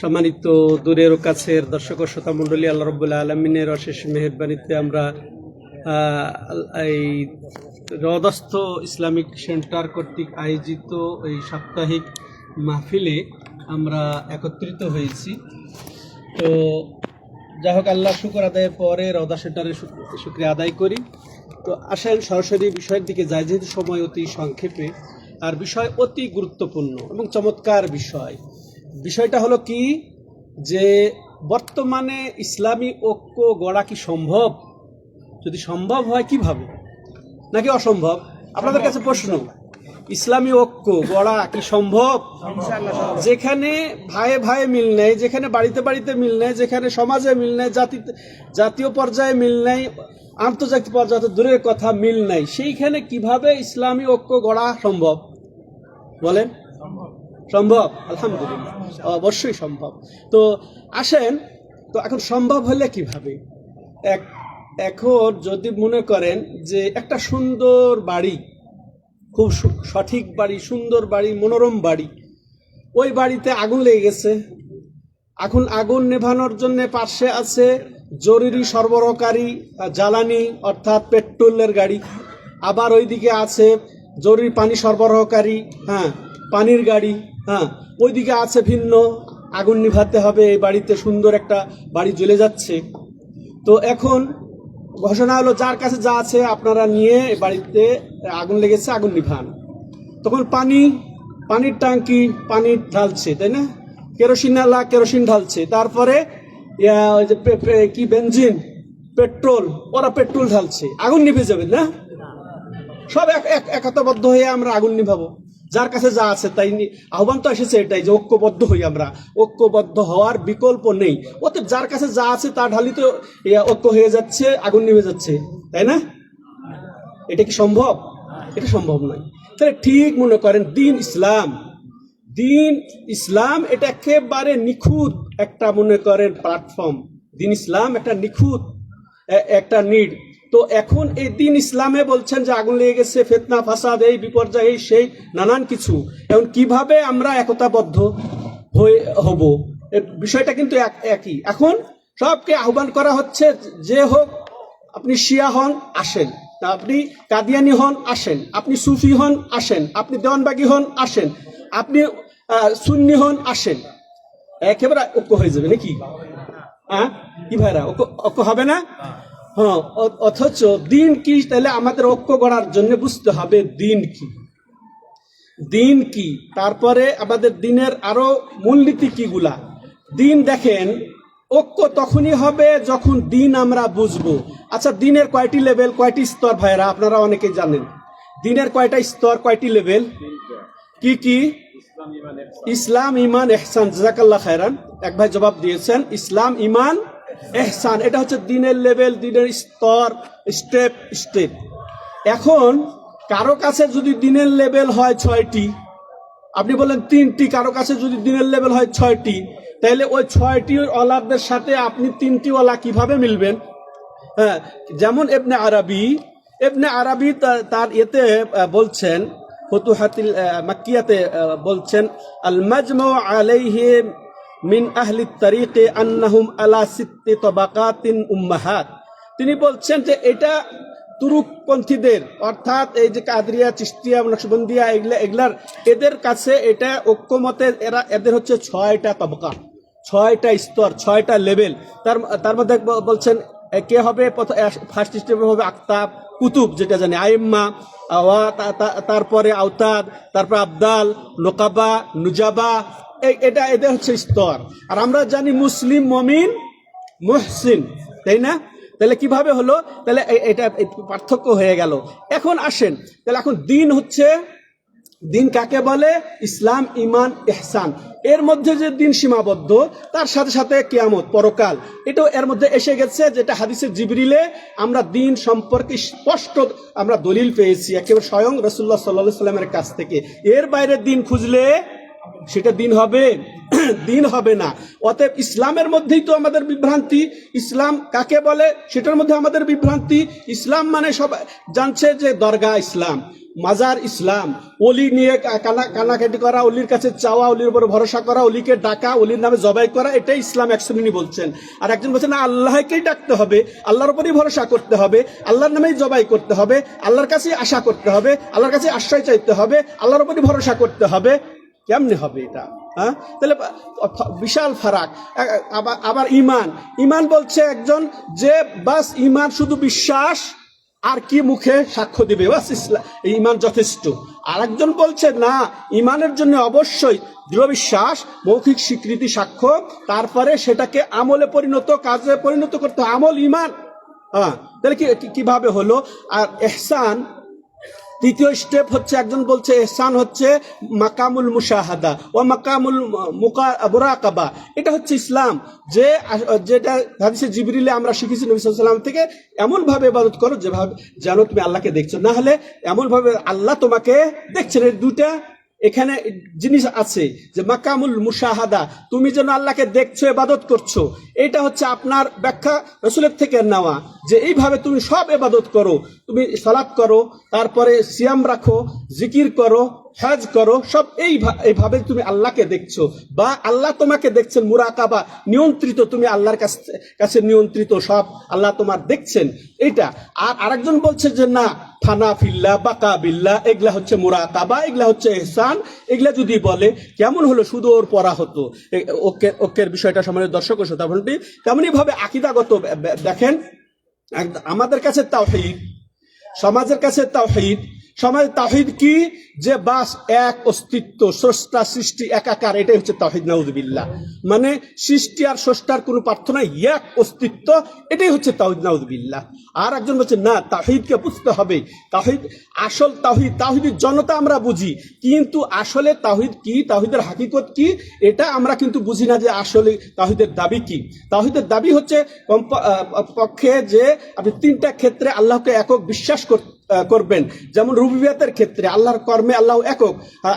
সম্মানিত দূরের কাছের দর্শক শ্রোতা মণ্ডলী, আল্লাহ রব্বুল্লাহ আলমিনের অশেষ মেহরবানিতে আমরা এই রদস্থ ইসলামিক সেন্টার কর্তৃক আয়োজিত এই সাপ্তাহিক মাহফিলে আমরা একত্রিত হয়েছি। তো যাই হোক, আল্লাহ শুকর আদায়ের পরে রদা সেন্টারের শুক্রিয়া আদায় করি। তো আসেন সরাসরি বিষয়ের দিকে যাই, যেহেতু সময় অতি সংক্ষেপে। আর বিষয় অতি গুরুত্বপূর্ণ এবং চমৎকার বিষয়। বিষয়টা হলো কি? যে বর্তমানে ইসলামী ঐক্য গড়া কি সম্ভব? যদি সম্ভব হয় কীভাবে? নাকি অসম্ভব? আপনাদের কাছে প্রশ্ন। ইসলামী ঐক্য গড়া কি সম্ভব? যেখানে ভাইয়ে ভাইয়ে মিল নেই যেখানে বাড়িতে বাড়িতে মিল নেই যেখানে সমাজে মিল নেই জাতি জাতীয় পর্যায়ে মিল নেই আন্তর্জাতিক পর্যায়ে দূরের কথা মিল নাই। সেইখানে কীভাবে ইসলামী ঐক্য গড়া সম্ভব? বলেন। সম্ভব আলহামদুলিল্লাহ। অবশ্যই সম্ভব। তো আসেন তো এখন সম্ভব হলে কীভাবে? এক এখন যদি মনে করেন যে একটা সুন্দর বাড়ি খুব সঠিক বাড়ি, সুন্দর বাড়ি, মনোরম বাড়ি। ওই বাড়িতে আগুন লেগে গেছে। এখন আগুন নেভানোর জন্য পাশে আছে জরুরি সরবরাহকারী জ্বালানি, অর্থাৎ পেট্রোলের গাড়ি। আবার ওইদিকে আছে জরুরি পানি সরবরাহকারী হ্যাঁ পানির গাড়ি হ্যাঁ ওইদিকে আছে ভিন্ন আগুন নিভাতে হবে। এই বাড়িতে সুন্দর একটা বাড়ি জ্বলে যাচ্ছে। তো এখন ঘোষণা হলো, যার কাছে যা আছে আপনারা নিয়ে বাড়িতে আগুন লেগেছে, আগুন নিভান। তখন পানি, পানির ট্যাঙ্কি পানি ঢালছে, তাই না? কেরোসিন আলা কেরোসিন ঢালছে। তারপরে কি বেঞ্জিন পেট্রোল, ওরা পেট্রোল ঢালছে। আগুন নিভে যাবে, না? সব এক- একতাবদ্ধ হয়ে আমরা আগুন নিভাবো। যার কাছে যা আছে তাই আহ্বান তো এসেছে এটাই যে ঐক্যবদ্ধ হই আমরা। ঐক্যবদ্ধ হওয়ার বিকল্প নেই। অতএব যার কাছে যা আছে তা ঢালি তো ঐক্য হয়ে যাচ্ছে, আগুন নিভে যাচ্ছে। তাই না? এটা কি সম্ভব? এটা সম্ভব নয়। তাহলে ঠিক মনে করেন, দিন ইসলাম। দিন ইসলাম এটা একেবারে নিখুঁত একটা মনে করেন প্ল্যাটফর্ম দিন ইসলাম একটা নিখুঁত একটা নিড তো এখন এই দিন ইসলামে বলছেন যে আগুন লেগে গেছে, ফেতনা, ফাসাদ, এই বিপর্যয়, এই সেই, নানান কিছু। এখন কীভাবে আমরা একতাবদ্ধ হয়ে হব? বিষয়টা কিন্তু এক- একই। এখন সবকে আহ্বান করা হচ্ছে যে হোক, আপনি শিয়া হন, আসেন। তা আপনি কাদিয়ানি হন, আসেন। আপনি সুফি হন, আসেন। আপনি দেওয়ানবাগি হন, আসেন। আপনি সুন্নি হন, আসেন। একেবারে ঐক্য হয়ে যাবে নাকি? হ্যাঁ? কি ভাইরা? ঐক্য হবে না? হ্যাঁ অথচ দিন কি তাহলে আমাদের ঐক্য করার জন্য বুঝতে হবে দিন কি? দিন কি? তারপরে আমাদের দিনের আরও মূলনীতি কিগুলা? দিন দেখেন, ঐক্য তখনই হবে যখন দিন আমরা বুঝব। আচ্ছা দিনের কয়টি লেভেল, কয়টি স্তর ভাইরা আপনারা অনেকে জানেন। দিনের কয়টা স্তর, কয়টি লেভেল? কি কি? ইসলাম, ইমান এহসান জাজাকাল্লাহ খায়রান। এক ভাই জবাব দিয়েছেন, ইসলাম, ইমান এহসান, এটা হচ্ছে দিনের লেভেল, দিনের স্তর, স্টেপ স্টেপ। এখন, কারও কাছে যদি দিনের লেভেল হয় ছয়টি, আপনি বলেন তিনটি, কারও কাছে যদি দিনের লেভেল হয় ছয়টি, তাহলে ওই ছয়টি ওলাদের সাথে আপনি তিনটি ওলা কীভাবে মিলবেন? হ্যাঁ যেমন এবনে আরবি এবনে আরবি তার এতে বলছেন, ফতুহাতিল মাকিয়াতে বলছেন আল মাজমু আলাইহি মিন আহলি তারিকে আন্নাহুম আলা সিত্তি তবাকাতিন উম্মাহাত। তিনি বলছেন যে এটা তুরুকপন্থীদের, অর্থাৎ এই যে কাদরিয়া চিস্তিয়া নকশবন্দিয়া, এগুলা, এগুলার, এদের কাছে এটা ঐক্যমতে এরা, এদের হচ্ছে ছয়টা তবকা, ছয়টা স্তর, ছয়টা লেভেল। তার তার মধ্যে বলছেন কে হবে? ফার্স্ট স্টেপে হবে আক্তাব কুতুব, যেটা জানি, আইম্মা তারপরে আওতাদ, তারপরে আবদাল নোকাবা নুজাবা এটা এদের হচ্ছে স্তর। আর আমরা জানি মুসলিম মমিন মুহসিন, তাই না? তাহলে কীভাবে হলো? তাহলে এটা পার্থক্য হয়ে গেল। এখন আসেন, তাহলে এখন দিন হচ্ছে, দিন কাকে বলে? ইসলাম ইমান এহসান এর মধ্যে যে দিন সীমাবদ্ধ, তার সাথে সাথে কেয়ামত, পরকাল। এটাও এর মধ্যে এসে গেছে, যেটা হাদিসের জিবরিলে আমরা দিন সম্পর্কে স্পষ্ট আমরা দলিল পেয়েছি, একেবারে স্বয়ং রসুল্লাহ সাল্লাহ সাল্লামের কাছ থেকে। এর বাইরে দিন খুঁজলে সেটা দিন হবে দিন হবে না। অতএব ইসলামের মধ্যেই তো আমাদের বিভ্রান্তি। ইসলাম কাকে বলে? সেটার মধ্যে আমাদের বিভ্রান্তি। ইসলাম মানে সব, জানছে যে দরগা ইসলাম, মাজার ইসলাম। অলি নিয়ে কানা, কানাকাটি করা, অলির কাছে চাওয়া, অলির উপর ভরসা করা, অলিকে ডাকা, অলির নামে জবাই করা, এটাই ইসলাম, এক শ্রেণি বলছেন। আর একজন বলছেন, না, আল্লাহকেই ডাকতে হবে। আল্লাহর উপরই ভরসা করতে হবে। আল্লাহর নামেই জবাই করতে হবে। আল্লাহর কাছেই আশা করতে হবে। আল্লাহর কাছে আশ্রয় চাইতে হবে। আল্লাহর উপরই ভরসা করতে হবে। কেমনে হবে এটা? হ্যাঁ? তাহলে বিশাল ফারাক। আবার আবার ইমান ইমান বলছে একজন যে বাস ইমান শুধু বিশ্বাস আর কি মুখে সাক্ষ্য দিবে? বাস ইসলাম ইমান যথেষ্ট। আর একজন বলছে, না ইমানের জন্য অবশ্যই দৃঢ় বিশ্বাস, মৌখিক স্বীকৃতি সাক্ষ্য, তারপরে সেটাকে আমলে পরিণত, কাজে পরিণত করতে আমল ইমান হ্যাঁ? তাহলে কি, কীভাবে হলো? আর এহসান তৃতীয় স্টেপ হচ্ছে, একজন বলছে, এহসান হচ্ছে মাকামুল মুশাহাদা ও মাকামুল মুরাকাবা। এটা হচ্ছে ইসলাম। যে, যেটা হাদিসে জিবরিলে আমরা শিখেছি নবী সাল্লাম থেকে, এমনভাবে ইবাদত করো যেভাবে, যেন তুমি আল্লাহকে দেখছ। না হলে এমনভাবে আল্লাহ তোমাকে দেখছেন। এই দুটা এখানে জিনিস আছে যে মাকামুল মুশাহাদা, তুমি যেন আল্লাহকে দেখছ এবাদত করছ, এটা হচ্ছে আপনার ব্যাখ্যা রসুলের থেকে নেওয়া যে এইভাবে তুমি সব এবাদত করো। তুমি সালাত করো, তারপরে সিয়াম রাখো, জিকির করো হজ করো সব এই এইভাবে তুমি আল্লাহকে দেখছ। বা আল্লাহ তোমাকে দেখছেন মুরাকাবা নিয়ন্ত্রিত তুমি আল্লাহর কাছ নিয়ন্ত্রিত সব আল্লাহ তোমার দেখছেন। এটা আর আরেকজন বলছে যে না ফানা ফিল্লা বাকা বিল্লা এগুলা হচ্ছে মুরাকাবা এগুলা হচ্ছে এহসান। এগুলা যদি বলে কেমন হলো শুধু ওর পড়া হতো? ওকে ওকের বিষয়টা সমাজের দর্শক শ্রোতা মণ্ডলী, তেমনি ভাবে আকিদাগত বে- বে- দেখেন আমাদের কাছে তাওহীদ সমাজের কাছে তাওহীদ সমাজ তাহিদ কি? যে বাস এক অস্তিত্ব স্রষ্টা সৃষ্টি একাকার এটাই হচ্ছে তাওহীদ নাউজুবিল্লাহ। মানে সৃষ্টি আর স্রষ্টার কোনো প্রার্থনা এক অস্তিত্ব এটাই হচ্ছে তাওহীদ নাউজুবিল্লাহ। আর একজন বলছে না তাহিদকে বুঝতে হবে। তাহিদ আসল তাহিদ তাওহীদের জনতা আমরা বুঝি কিন্তু আসলে তাওহীদ কি? তাওহীদের হাকিকত কি? এটা আমরা কিন্তু বুঝি না যে আসলে তাহিদের দাবি কি। তাওহীদের দাবি হচ্ছে পক্ষে যে আপনি তিনটা ক্ষেত্রে আল্লাহকে একক বিশ্বাস কর- আহ, করবেন। যেমন রুবিয়াতের ক্ষেত্রে আল্লাহর কর্মে আল্লাহ একক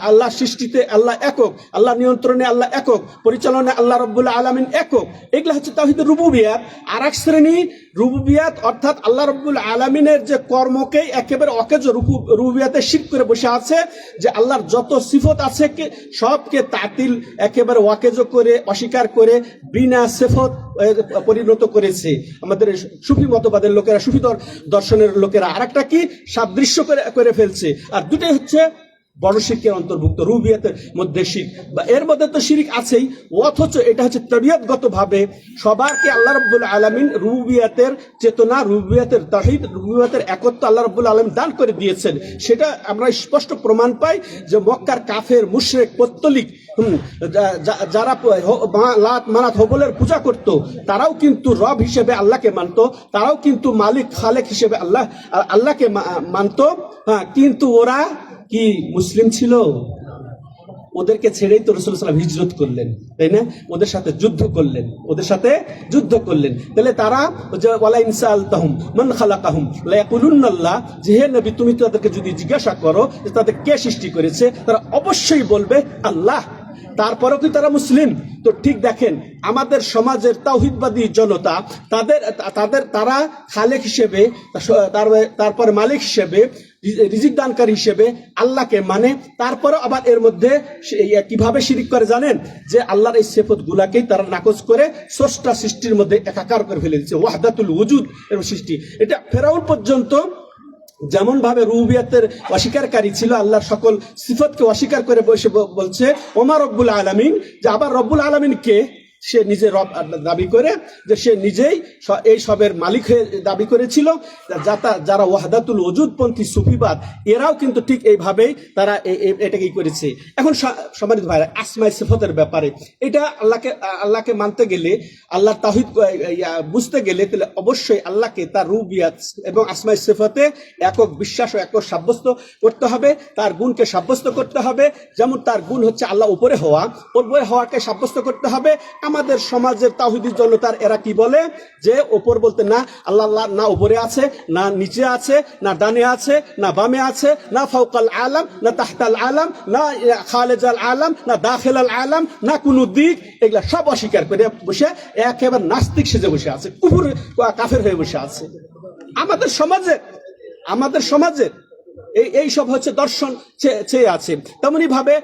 আল্লাহ সৃষ্টিতে আল্লাহ একক, আল্লাহ নিয়ন্ত্রণে আল্লাহ একক, পরিচালনায় আল্লাহ রব্বুল্লাহ আলমিন একক। এগুলো হচ্ছে তাহিদের রুবুবিয়াত। আর এক শ্রেণি রুবুবিয়াত অর্থাৎ আল্লাহ রব্বুল আলমিনের যে কর্মকেই একেবারে অকেজ রুবু- রুবুবিয়াতে শিখ করে বসে আছে, যে আল্লাহর যত সিফত আছে সবকে তাতিল, একেবারে ওয়াকেজ করে, অস্বীকার করে, বিনা সেফত পরিণত করেছে। আমাদের সুফি মতবাদের লোকেরা, সুফি দর্শনের লোকেরা আরেকটা কি? সাদৃশ্য করে করে ফেলছে। আর দুটাই হচ্ছে বড় শিরকের অন্তর্ভুক্ত, রুবিয়াতের মধ্যে শির বা এর মধ্যে তো শিরিক আছেই, অথচ এটা হচ্ছে তবিয়তগত ভাবে সবারকে আল্লাহ রব্বুল আলমিন রুবিয়াতের চেতনা, রুবিয়াতের তাহিদ, রুবিয়াতের একত্ব আল্লাহ রব্বুল আলমিন দান করে দিয়েছেন। সেটা আমরা স্পষ্ট প্রমাণ পাই যে মক্কার কাফের, মুশরেক, পত্তলিক যারা লাত মানাত হবলের পূজা করত, তারাও কিন্তু রব হিসেবে আল্লাহকে মানত, তারাও কিন্তু মালিক, খালেক হিসেবে আল্লাহ আল্লাহকে মানত। হ্যাঁ কিন্তু ওরা কি মুসলিম ছিল? ওদেরকে ছেড়েই তো রসুল সাল্লাম হিজরত করলেন, তাই না? ওদের সাথে যুদ্ধ করলেন, ওদের সাথে যুদ্ধ করলেন। তাহলে তারা ওয়ালা ইনসাল তাহুম মান খালাকাহুম লায়াকুলুন্নাল্লাহ যে, হে নবী, তুমি তাদেরকে যদি জিজ্ঞাসা করো যে, তাদের কে সৃষ্টি করেছে তারা অবশ্যই বলবে, আল্লাহ তারপরেও কি তারা মুসলিম? তো ঠিক দেখেন, আমাদের সমাজের তাওহিদবাদী জনতা, তাদের তাদের, তারা খালেক হিসেবে, তার- তারপরে মালিক হিসেবে রিজিক দানকারী হিসেবে আল্লাহকে মানে। তারপরে আবার এর মধ্যে কীভাবে শিরিক করে জানেন? যে আল্লাহর এই সেফত গুলাকেই তারা নাকচ করে স্রষ্টা সৃষ্টির মধ্যে একাকার করে ফেলে দিচ্ছে ওয়াহদাতুল উজুদ এর সৃষ্টি। এটা ফেরাউন পর্যন্ত যেমন ভাবে রুবিয়াতের অস্বীকারী ছিল, আল্লাহর সকল সিফতকে অস্বীকার করে বসে বলছে, ওমা রব্বুল আলমিন? যে আবার রব্বুল আলমিন কে? সে নিজে রব দাবি করে যে সে নিজেই এই সবের মালিক হয়ে দাবি করেছিল। যাতা, যারা ওয়াহদাতুল ওজুদপন্থী সুফিবাদ, এরাও কিন্তু ঠিক এইভাবেই তারা এ- এ- এটাকেই করেছে। এখন সম্মানিত ভাইরা, আসমাই সিফতের ব্যাপারে। এটা আল্লাহকে আল্লাহকে মানতে গেলে আল্লাহর তাহিদ বুঝতে গেলে তাহলে অবশ্যই আল্লাহকে তার রুবিয়াত এবং আসমাই সিফতে একক বিশ্বাস ও একক সাব্যস্ত করতে হবে, তার গুণকে সাব্যস্ত করতে হবে। যেমন তার গুণ হচ্ছে আল্লাহ উপরে হওয়া উপরে হওয়াকে সাব্যস্ত করতে হবে। আমাদের সমাজের তাহিদি জনতার এরা কি বলে? যে ওপর বলতে না আল্লাহ না উপরে আছে, না নিচে আছে, না ডানে আছে, না বামে আছে, না ফৌকাল আলম, না তাহতাল আলম, না খালেজাল আলম, না দাখিলাল আলম, না কোনো দিক। এগুলা সব অস্বীকার করে বসে একেবারে নাস্তিক সেজে বসে আছে কুকুর কাফের হয়ে বসে আছে। আমাদের সমাজে আমাদের সমাজে এই এই সব হচ্ছে দর্শন চেয়ে আছে। তেমনি ভাবে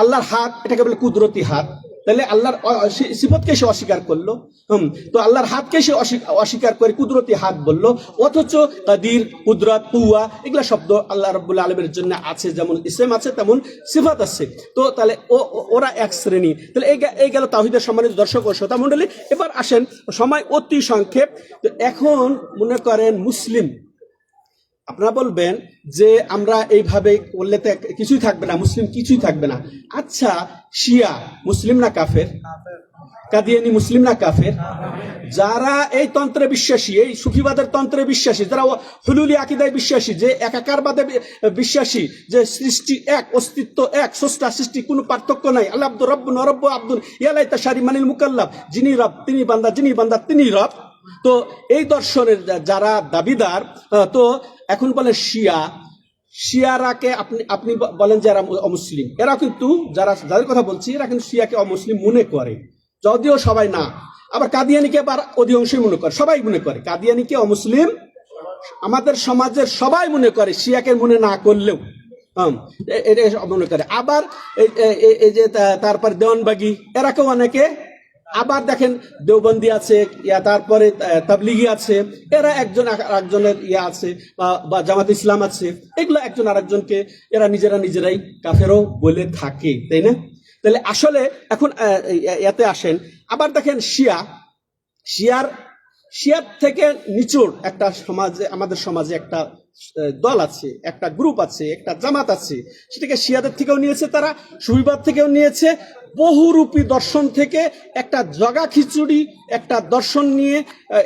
আল্লাহর হাত, এটাকে বলে কুদরতি হাত। তাহলে আল্লাহর সিফতকে সে অস্বীকার করল। হুম, তো আল্লাহর হাতকে সে অস্বী- অস্বীকার করে কুদরতি হাত বলল। অথচ কাদির, কুদরত পুয়া এগুলা শব্দ আল্লাহ রব্বুল্লা আলমের জন্য আছে, যেমন ইসলাম আছে, তেমন সিফাত আছে। তো তাহলে ও- ওরা এক শ্রেণি। তাহলে এই গেল তাহিদের সম্মানিত দর্শক ও শ্রোতা মণ্ডলী। এবার আসেন সময় অতি সংক্ষেপ। এখন মনে করেন মুসলিম। আপনারা বলবেন যে আমরা এইভাবে করলে তো কিছুই থাকবে না, মুসলিম কিছুই থাকবে না। আচ্ছা শিয়া মুসলিম না কাফের? কাদিয়ানি মুসলিম না কাফের? যারা এই তন্ত্রে বিশ্বাসী, এই সুফিবাদের তন্ত্রে বিশ্বাসী, যারা হুলুলি আকিদায় বিশ্বাসী, যে একাকারবাদে বি- বিশ্বাসী, যে সৃষ্টি এক, অস্তিত্ব এক, স্রষ্টা সৃষ্টি, কোনো পার্থক্য নাই। আল্লাহ আব্দুর রব্ব নরব্ব আব্দুল ইয়ালাই তাশারি মানিল মুকাল্লাব। যিনি রব, তিনি বান্দা, যিনি বান্দা তিনি রব। তো এই দর্শনের যারা দাবিদার তো এখন বলে শিয়া। শিয়ারাকে আপনি আপনি বলেন যে এরা অমুসলিম। এরা কিন্তু যারা, যাদের কথা বলছি, এরা কিন্তু শিয়াকে অমুসলিম মনে করে। যদিও সবাই না। আবার কাদিয়ানিকে আবার অধিকাংশই মনে করে। সবাই মনে করে। কাদিয়ানিকে অমুসলিম আমাদের সমাজের সবাই মনে করে, শিয়াকে মনে না করলেও। মনে করে। আবার এই- যে তারপর দেওয়ানবাগি, এরাকেও অনেকে আবার দেখেন দেওবন্দি আছে, ইয়া তারপরে তাবলিগি আছে, এরা একজন আরেকজনের ইয়া আছে, বা- জামাত ইসলাম আছে, এগুলো একজন আরেকজনকে এরা নিজেরা নিজেরাই কাফেরও বলে থাকে, তাই না? তাহলে আসলে এখন এতে আসেন, আবার দেখেন শিয়া, শিয়ার শিয়ার থেকে নিচুর একটা সমাজে, আমাদের সমাজে একটা দল আছে, একটা গ্রুপ আছে, একটা জামাত আছে, সেটাকে শিয়াদের থেকেও নিয়েছে তারা, সুবিবাদ থেকেও নিয়েছে বহুরূপী দর্শন থেকে একটা জগা খিচুড়ি, একটা দর্শন নিয়ে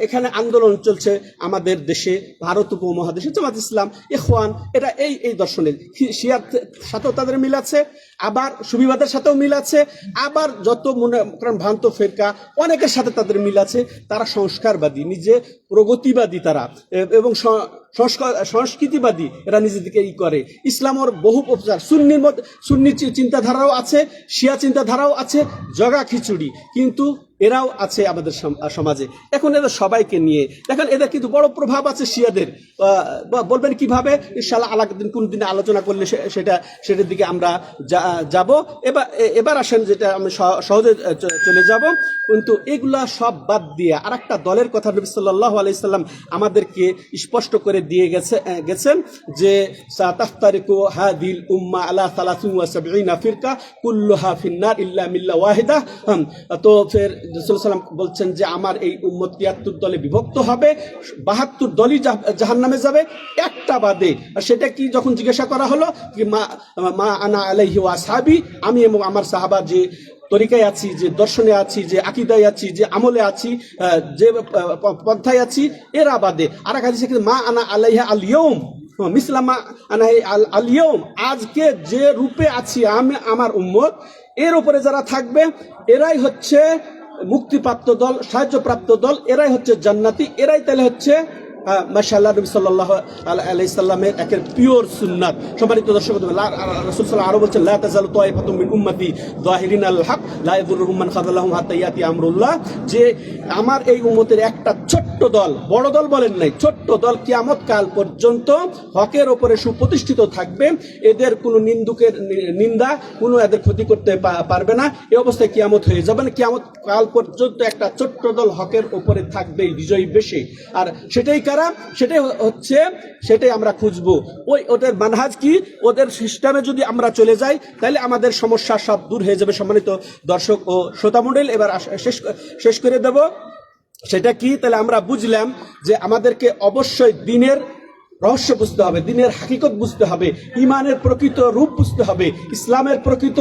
এখানে আন্দোলন চলছে আমাদের দেশে, ভারত উপমহাদেশে। জামাত ইসলাম, ইখওয়ান এটা এই এই দর্শনের। শিয়ার সাথেও তাদের মিল আছে, আবার সুবিবাদের সাথেও মিল আছে, আবার যত মনে করেন ভ্রান্ত ফেরকা, অনেকের সাথে তাদের মিল আছে। তারা সংস্কারবাদী, নিজে প্রগতিবাদী তারা এবং সংস্কৃতিবাদী এরা নিজেদেরকে ই করে। ইসলামর বহু প্রচার, সুন্নির মধ্যে সুন্নি চিন্তাধারাও আছে, শিয়া চিন্তাধারাও আছে জগা খিচুড়ি। কিন্তু এরাও আছে আমাদের সম- সমাজে। এখন এদের সবাইকে নিয়ে দেখেন এদের কিন্তু বড় প্রভাব আছে শিয়াদের। বলবেন কীভাবে? ইনশাল্লাহ আলাদা দিন কোন দিনে আলোচনা করলে সেটা, সেটার দিকে আমরা যাব। এবার এবার আসেন যেটা আমি সহ- সহজে চলে যাব। কিন্তু এগুলা সব বাদ দিয়ে আর একটা দলের কথা নবী সাল্লাহ আলাইসাল্লাম আমাদেরকে স্পষ্ট করে দিয়ে গেছে গেছেন যে, সাতাফতারিকু হাদিল উম্মা আলা সালাসিন ওয়া সাবঈনা ফিরকা কুল্লুহা ফিন্নার ইল্লা মিল্লা ওয়াহিদা। তো ফের রাসূল সাল্লাম বলছেন যে আমার এই উম্মত তিয়াত্তর দলে বিভক্ত হবে, বাহাত্তর দলই জাহান নামে যাবে। একটা বাদে আর সেটা কি যখন জিজ্ঞাসা করা হলো কি মা মা আনা আলাইহি ওয়া সাহাবি, আমি এবং আমার সাহাবা যে তরিকায় আছি, যে দর্শনে আছি, যে আকিদায় আছি, যে আমলে আছি যে পন্থায় আছি, এরা বাদে। আর এক হাদিসে মা আনা আলাইহা আল ইয়ৌম মিসলামা আনাহি আল আল ইয়ৌম আজকে যে রূপে আছি আমি, আমার উম্মত, এর উপরে যারা থাকবে, এরাই হচ্ছে মুক্তিপ্রাপ্ত দল সাহায্যপ্রাপ্ত দল এরাই হচ্ছে জান্নাতি এরাই তাহলে হচ্ছে নবী সাল্লাহ আলাইসাল্লামের একের পিওর সুন্নাত। সম্মানিত দর্শক সাল্লাহ আরও বলছেন, লা তাজালু উম্মতি যাহিরিন আল হক, লা ইয়াদুরুহুম মান খাযালাহুম হাত্তা ইয়াতি আমরুল্লাহ। যে আমার এই উম্মতের একটা ছোট্ট দল, বড় দল বলেন নাই, ছোট্ট দল কিয়ামত কাল পর্যন্ত হকের ওপরে সুপ্রতিষ্ঠিত থাকবে। এদের কোনো নিন্দুকের নিন্দা, কোনো এদের ক্ষতি করতে পারবে না। এই অবস্থায় কিয়ামত হয়ে যাবে না। কিয়ামত কাল পর্যন্ত একটা ছোট্ট দল হকের ওপরে থাকবে বিজয়ী বেশি। আর সেটাই কারা? সেটাই হচ্ছে, সেটাই আমরা খুঁজবো। ওই ওদের মানহাজ কি? ওদের সিস্টেমে যদি আমরা চলে যাই, তাহলে আমাদের সমস্যা সব দূর হয়ে যাবে সম্মানিত দর্শক ও শ্রোতা মন্ডল এবার শেষ শেষ করে দেব। সেটা কি? তাহলে আমরা বুঝলাম যে আমাদেরকে অবশ্যই দিনের রহস্য বুঝতে হবে, দিনের হাকিকত বুঝতে হবে, ইমানের প্রকৃত রূপ বুঝতে হবে, ইসলামের প্রকৃত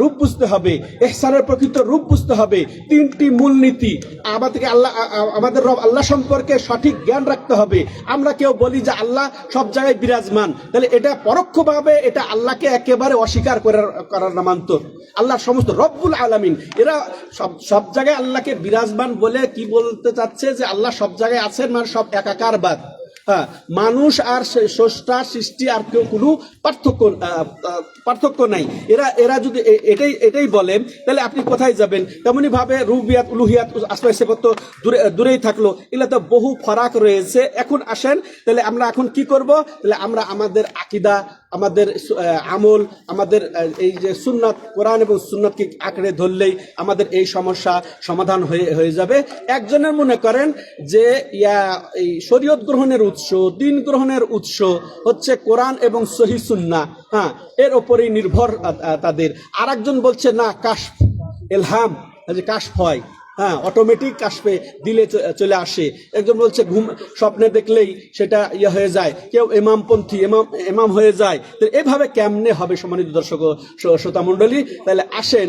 রূপ বুঝতে হবে, এহসানের প্রকৃত রূপ বুঝতে হবে, তিনটি মূলনীতি। আমাদেরকে আল্লাহ আমাদের রব আল্লাহ সম্পর্কে সঠিক জ্ঞান রাখতে হবে। আমরা কেউ বলি যে আল্লাহ সব জায়গায় বিরাজমান, তাহলে এটা পরোক্ষভাবে এটা আল্লাহকে একেবারে অস্বীকার করার করার নামান্তর। আল্লাহর সমস্ত রব্বুল আলামিন, এরা সব সব জায়গায় আল্লাহকে বিরাজমান বলে কি বলতে চাচ্ছে যে আল্লাহ সব জায়গায় আছেন মানে সব একাকারবাদ। হ্যাঁ মানুষ আর স্রষ্টা, সৃষ্টি আর কেউ কোনো পার্থক্য পার্থক্য নাই। এরা এরা যদি এটাই এটাই বলেন তাহলে আপনি কোথায় যাবেন? তেমনি ভাবে রুবিয়াত, উলুহিয়াত আসমাই সেবত তো দূরে দূরেই থাকল। এগুলো তো বহু ফরাক রয়েছে। এখন আসেন, তাহলে আমরা এখন কি করব? তাহলে আমরা আমাদের আকিদা আমাদের আমল, আমাদের এই যে সুন্নাত, কোরআন এবং সুন্নাতকে আঁকড়ে ধরলেই আমাদের এই সমস্যা সমাধান হয়ে হয়ে যাবে। একজনের মনে করেন যে, ইয়া, এই শরীয়ত গ্রহণের উৎস, দিন গ্রহণের উৎস হচ্ছে কোরআন এবং সহি সুন্না। হ্যাঁ এর ওপরেই নির্ভর তাদের। আর একজন বলছে, না কাশ এলহাম যে কাশ হয়। হ্যাঁ অটোমেটিক আসবে দিলে চলে আসে। একজন বলছে, ঘুম, স্বপ্নে দেখলেই সেটা ইয়ে হয়ে যায়। কেউ এমামপন্থী এমাম এমাম হয়ে যায়। তো এভাবে কেমনে হবে সম্মানিত দর্শক ও শ্রোতা মণ্ডলী? তাহলে আসেন।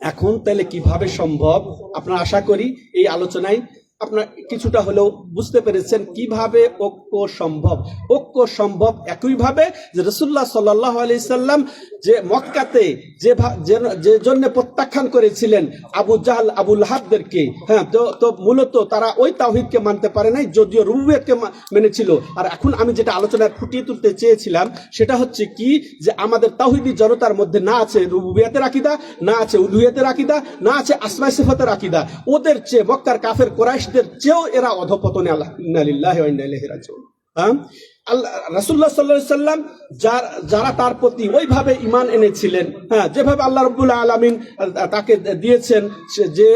এখন তাহলে কীভাবে সম্ভব? আপনার আশা করি এই আলোচনায় আপনার কিছুটা হলেও বুঝতে পেরেছেন কীভাবে ঐক্য সম্ভব। ঐক্য সম্ভব একইভাবে যে রসুল্লাহ সাল্লাহ আলি সাল্লাম যে মক্কাতে যে যে- জন্য প্রত্যাখ্যান করেছিলেন আবু জাহাল, আবুল হাবদেরকে হ্যাঁ তো তো মূলত তারা ওই তাওহিদকে মানতে পারে নাই, যদিও রুবিয়তকে মেনেছিল। আর এখন আমি যেটা আলোচনায় ফুটিয়ে তুলতে চেয়েছিলাম, সেটা হচ্ছে কি যে আমাদের তাওহিদি জনতার মধ্যে না আছে রুবিয়াতের আকিদা, না আছে উলুহিয়াতের আকিদা, না আছে আসমাই সিফাতের আকিদা। ওদের চেয়ে মক্কার কাফের কোরাইশদের চেয়েও এরা অধপতনে আল্লাহ ইন্না লিল্লাহি ওয়া ইন্না ইলাইহি রাজিউন। হ্যাঁ? আল্লাহ, রাসূলুল্লাহ সাল্লাল্লাহু আলাইহি সাল্লাম যার, যারা তার প্রতি ওইভাবে ঈমান এনেছিলেন হ্যাঁ যেভাবে আল্লাহ রাব্বুল আলামিন তাকে দিয়েছেন যে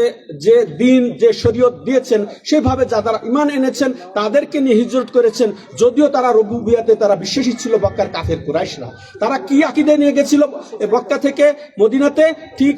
যে দিন, যে শরীয়ত দিয়েছেন, সেভাবে যারা ঈমান এনেছেন, তাদেরকে নিয়ে হিজরত করেছেন, যদিও তারা রবুবিয়াতে তারা বিশ্বাসী ছিল বক্কার কাফের কুরাইশরা। তারা কি আকিদে নিয়ে গেছিল বক্কা থেকে মদিনাতে? ঠিক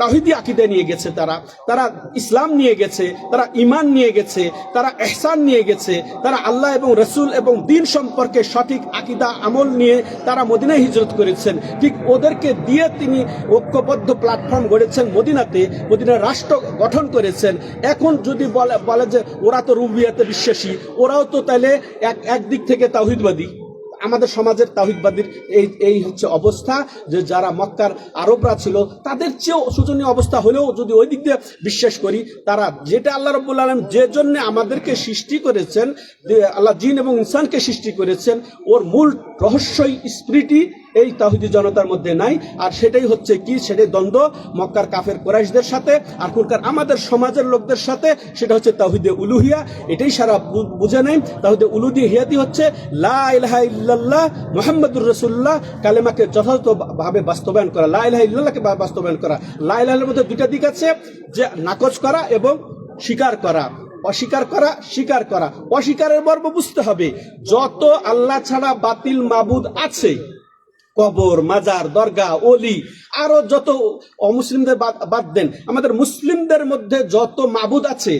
তাহিদি আকিদে নিয়ে গেছে তারা। তারা ইসলাম নিয়ে গেছে, তারা ইমান নিয়ে গেছে, তারা এহসান নিয়ে গেছে, তারা আল্লাহ এবং রসুল এবং দিন সম্পর্কে সঠিক আকিদা, আমল নিয়ে তারা মদিনায় হিজরত করেছেন। ঠিক ওদেরকে দিয়ে তিনি ঐক্যবদ্ধ প্ল্যাটফর্ম গড়েছেন মদিনাতে। মদিনার রাষ্ট্র গঠন করেছেন। এখন যদি বলে বলে যে ওরা তো রুবিয়াতে বিশ্বাসী, ওরাও তো তাহলে এক, একদিক থেকে তাহিদবাদী আমাদের সমাজের তাহিদবাদীর এই এই হচ্ছে অবস্থা যে যারা মক্কার আরবরা ছিল, তাদের চেয়েও শোচনীয় অবস্থা হলেও যদি ওই দিক দিয়ে বিশ্বাস করি, তারা যেটা আল্লাহ রব্বুল আলম যে জন্য আমাদেরকে সৃষ্টি করেছেন আল্লাহ জিন এবং ইনসানকে সৃষ্টি করেছেন, ওর মূল রহস্যই স্প্রিটি এই তাহিদি জনতার মধ্যে নাই। আর সেটাই হচ্ছে কি? সেটাই দ্বন্দ্ব মক্কার কাফের কোরাইশদের সাথে আর কুলকার আমাদের সমাজের লোকদের সাথে। সেটা হচ্ছে তাহিদে উলুহিয়া। এটাই সারা বুঝে নেই। তাহিদে উলুদি হিয়াতি হচ্ছে লা ইলাহা ইল্লাল্লাহ মুহাম্মাদুর রাসূলুল্লাহ। কালেমাকে যথাযথভাবে বাস্তবায়ন করা। লা ইলাহা ইল্লাল্লাহকে বাস্তবায়ন করা। লা মধ্যে দুইটা দিক আছে, যে নাকচ করা এবং স্বীকার করা। অস্বীকার করা, স্বীকার করা। অস্বীকারের মর্ম বুঝতে হবে। যত আল্লাহ ছাড়া বাতিল মাবুদ আছে কবর, মাজার দরগা অলি আরও যত অমুসলিমদের বাদ দেন, আমাদের মুসলিমদের মধ্যে যত মাবুদ আছে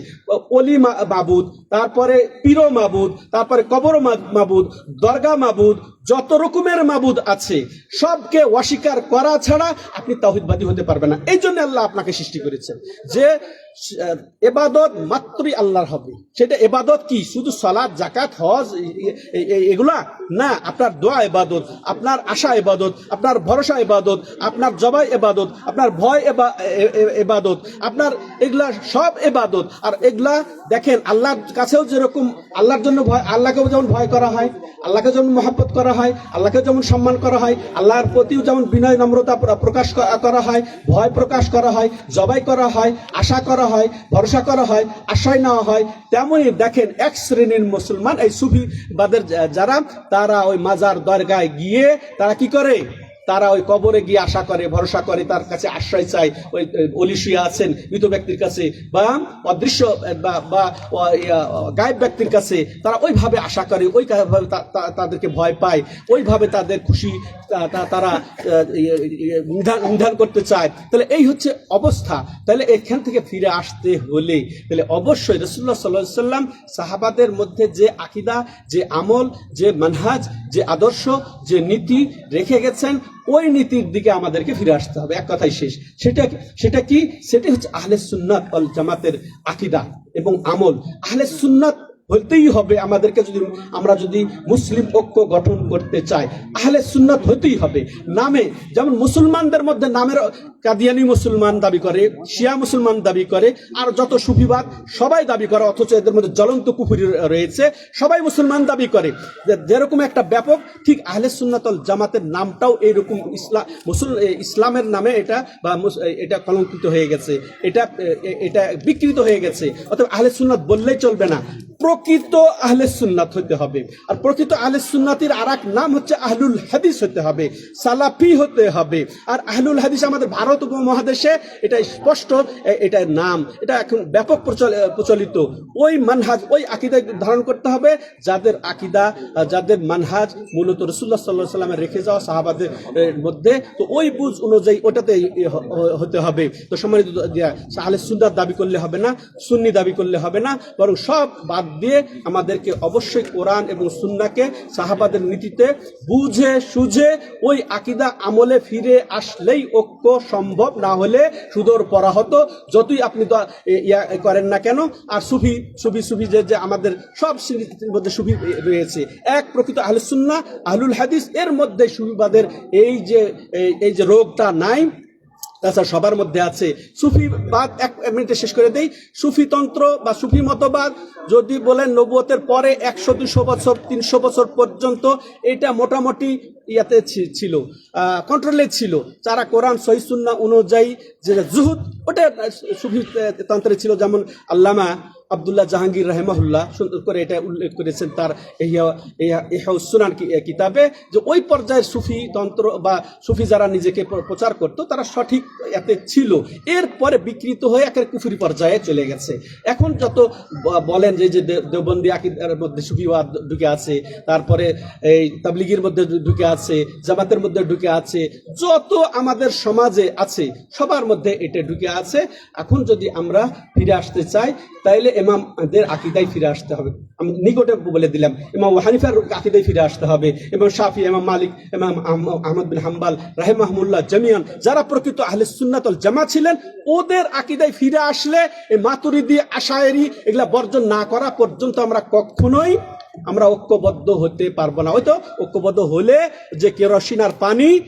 অলি মাবুদ, তারপরে পিরো মাবুদ, তারপরে কবর মাবুদ দরগা মাবুদ যত রকমের মাবুদ আছে, সবকে অস্বীকার করা ছাড়া আপনি তাহিদবাদী হতে পারবেন না। এই জন্য আল্লাহ আপনাকে সৃষ্টি করেছেন যে এবাদত মাত্রই আল্লাহর হবে। সেটা এবাদত কি? শুধু সালাদ জাকাত হজ এগুলা? না, আপনার দোয়া এবাদত, আপনার আশা এবাদত, আপনার ভরসা এবাদত, আপনার জবাই এবাদত, আপনার ভয় এবাদত, আপনার এগুলা সব এবাদত। আর এগুলা দেখেন, আল্লাহর কাছেও যেরকম, আল্লাহর জন্য ভয়, আল্লাহকেও যেমন ভয় করা হয়, আল্লাহকে যেমন মহাব্বত করা হয় আল্লাহকে যেমন সম্মান করা হয়, আল্লাহর প্রতিও যেমন বিনয় নম্রতা প্র- প্রকাশ করা হয়, ভয় প্রকাশ করা হয়, জবাই করা হয়, আশা করা হয়, ভরসা করা হয়, আশ্রয় নেওয়া হয় তেমনই দেখেন এক শ্রেণির মুসলমান, এই সুফিবাদের যারা, তারা ওই মাজার দরগায় গিয়ে তারা কি করে? তারা ওই কবরে গিয়ে আশা করে, ভরসা করে, তার কাছে আশ্রয় চায়, ওই অলি শুয়ে আছেন মৃত ব্যক্তির কাছে বা অদৃশ্য বা গায়েব ব্যক্তির কাছে তারা ওইভাবে আশা করে, ওই তাদেরকে ভয় পায়, ওইভাবে তাদের খুশি তারা নিধান করতে চায়। তাহলে এই হচ্ছে অবস্থা। তাহলে এখান থেকে ফিরে আসতে হলে, তাহলে অবশ্যই রসুল্লাহ সাল্লাহ সাল্লাম সাহাবাদের মধ্যে যে আকিদা, যে আমল, যে মানহাজ, যে আদর্শ, যে নীতি রেখে গেছেন ওই নীতির দিকে আমাদেরকে ফিরে আসতে হবে। এক কথাই শেষ। সেটা সেটা কি? সেটি হচ্ছে আহলে সুন্নাত অল জামাতের আকিদা এবং আমল। আহলে সুন্নাত হতেই হবে আমাদেরকে যদি, আমরা যদি মুসলিম ঐক্য গঠন করতে চাই, আহলে সুন্নাত হতেই হবে। নামে, যেমন মুসলমানদের মধ্যে নামের কাদিয়ানি মুসলমান দাবি করে, শিয়া মুসলমান দাবি করে, আর যত সুফিবাদ সবাই দাবি করে, অথচ এদের মধ্যে জ্বলন্ত কুফুরি রয়েছে, সবাই মুসলমান দাবি করে। যেরকম একটা ব্যাপক, ঠিক আহলে সুন্নাতল জামাতের নামটাও এইরকম ইসলাম মুসল ইসলামের নামে এটা, বা এটা কলঙ্কিত হয়ে গেছে, এটা এটা বিকৃত হয়ে গেছে। অথবা আহলে সুন্নাত বললেই চলবে না। প্রকৃত আহলে সুন্নাত হতে হবে। আর প্রকৃত আহলে সুন্নাতির আর এক নাম হচ্ছে আহলুল হাদিস হতে হবে, সালাফি হতে হবে। আর আহলুল হাদিস আমাদের ভারত উপমহাদেশে এটা স্পষ্ট, এ- এটার নাম, এটা এখন ব্যাপক প্রচলিত। ওই মানহাজ, ওই আকিদা ধারণ করতে হবে, যাদের আকিদা যাদের মানহাজ মূলত রসুল্লাহ সাল্লাহ সাল্লামের রেখে যাওয়া সাহাবাদের মধ্যে। তো ওই বুঝ অনুযায়ী ওটাতে হতে হবে। তো সম্মানিত আহলে সুন্নাত দাবি করলে হবে না, সুন্নি দাবি করলে হবে না, বরং সব বাদ দিয়ে আমাদেরকে অবশ্যই কোরআন এবং সুন্নাকে সাহাবাদের নীতিতে বুঝে, সুঝে ওই আকিদা আমলে ফিরে আসলেই ঐক্য সম্ভব না হলে সুদর পরা হতো। যতই আপনি করেন না কেন, আর সুফি সুফি সুফি যে যে আমাদের সব শ্রেণির মধ্যে সুফি রয়েছে। এক প্রকৃত আহলে সুন্না আহলুল হাদিস, এর মধ্যে সুফিবাদের এই যে এই যে রোগটা নাই তাছাড়া সবার মধ্যে আছে সুফিবাদ এক মিনিটে শেষ করে দেই। সুফিতন্ত্র বা সুফি মতবাদ, যদি বলেন নবুয়তের পরে একশো, দুশো বছর, তিনশো বছর পর্যন্ত এটা মোটামুটি ইয়াতে ছিল কন্ট্রোলে ছিল। যারা কোরআন সহিসুন্না অনুযায়ী যেটা জুহুদ ওটা সুফি তন্ত্রে ছিল, যেমন আল্লামা আব্দুল্লাহ জাহাঙ্গীর রাহেমাহুল্লাহ সুন্দর করে এটা উল্লেখ করেছেন তার ইহাউসুনান কিতাবে যে ওই পর্যায়ের সুফি তন্ত্র বা সুফি যারা নিজেকে প্রচার করতো, তারা সঠিক এতে ছিল। এরপরে বিকৃত হয়ে একের কুফুরি পর্যায়ে চলে গেছে। এখন যত বলেন যে যে দে- দেওবন্দি আকিদার মধ্যে সুফিবাদ ঢুকে আছে, তারপরে এই তাবলিগির মধ্যে ঢুকে আছে, জামাতের মধ্যে ঢুকে আছে, যত আমাদের সমাজে আছে, সবার মধ্যে এটা ঢুকে আছে। এখন যদি আমরা ফিরে আসতে চাই, তাইলে ইমামদের আকিদাই ফিরে আসতে হবে। আমি নিকটে বলে দিলাম, ইমাম হানিফার আকিদাই ফিরে আসতে হবে। ইমাম শাফি এমাম মালিক এমাম আহম- আহমদ বিন হাম্বাল রাহেমাহমুল্লাহ জামিয়ান, যারা প্রকৃত আহলে সুন্নাতল জামা ছিলেন, ওদের আকিদায় ফিরে আসলে এই মাতুরিদি, আশায়েরি এগুলা বর্জন না করা পর্যন্ত আমরা কখনোই আমরা ঐক্যবদ্ধ হতে পারব না। হয়তো ঐক্যবদ্ধ হলে যে কেরোসিন পানি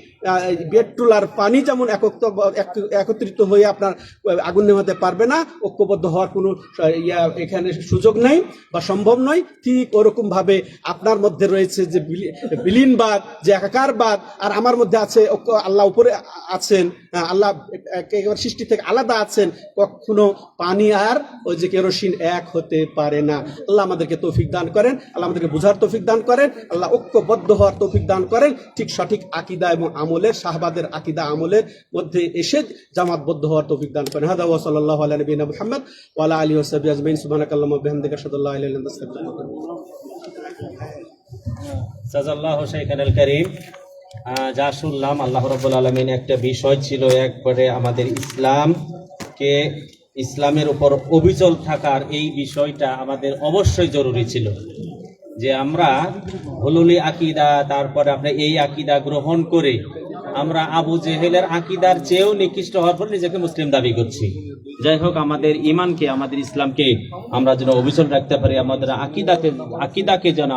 পেট্রোল পানি যেমন একত্র একত্রিত হয়ে আপনার আগুন নেভাতে পারবে না, ঐক্যবদ্ধ হওয়ার কোনো ইয়া এখানে সুযোগ নেই বা সম্ভব নয়। ঠিক ওরকমভাবে আপনার মধ্যে রয়েছে যে বিলি- বিলীনবাদ, যে একাকারবাদ, আর আমার মধ্যে আছে আল্লাহ উপরে আছেন আল্লাহ একেবারে সৃষ্টি থেকে আলাদা আছেন, কখনো পানি আর ওই যে কেরোসিন এক হতে পারে না। আল্লাহ আমাদেরকে তৌফিক দান করেন, আল্লাহ আমাদেরকে বুঝার তৌফিক দান করেন, আল্লাহ ঐক্যবদ্ধ হওয়ার তৌফিক দান করেন, ঠিক সঠিক আকিদা এবং আমলের শাহবাদের আকিদা আমলের মধ্যে এসে জামাতবদ্ধ হওয়ার তৌফিক দান করেন। হাদা ওয়া সাল্লাল্লাহু আলা নবিয়িনা মুহাম্মদ ওয়া আলা আজমাইন। সুবহানাকাল্লাহুম্মা ওয়া বিহামদিকা আতুবু ইলাইক। সাজাল্লাহ শেখানুল করিম। যা শুনলাম, আল্লাহ রব্বুল আলমিন একটা বিষয় ছিল একবারে আমাদের ইসলামকে, ইসলামের উপর অবিচল থাকার এই বিষয়টা আমাদের অবশ্যই জরুরি ছিল। যে আমরা হলুলি আকিদা, তারপরে আমরা এই আকিদা গ্রহণ করে আমরা আবু জেহেলের আকিদার চেয়েও নিকৃষ্ট হওয়ার পর নিজেকে মুসলিম দাবি করছি। যাই হোক, আমাদের ইমানকে আমাদের ইসলামকে আমরা যেন অবিচল রাখতে পারি, আমাদের আকিদাকে আকিদাকে যেন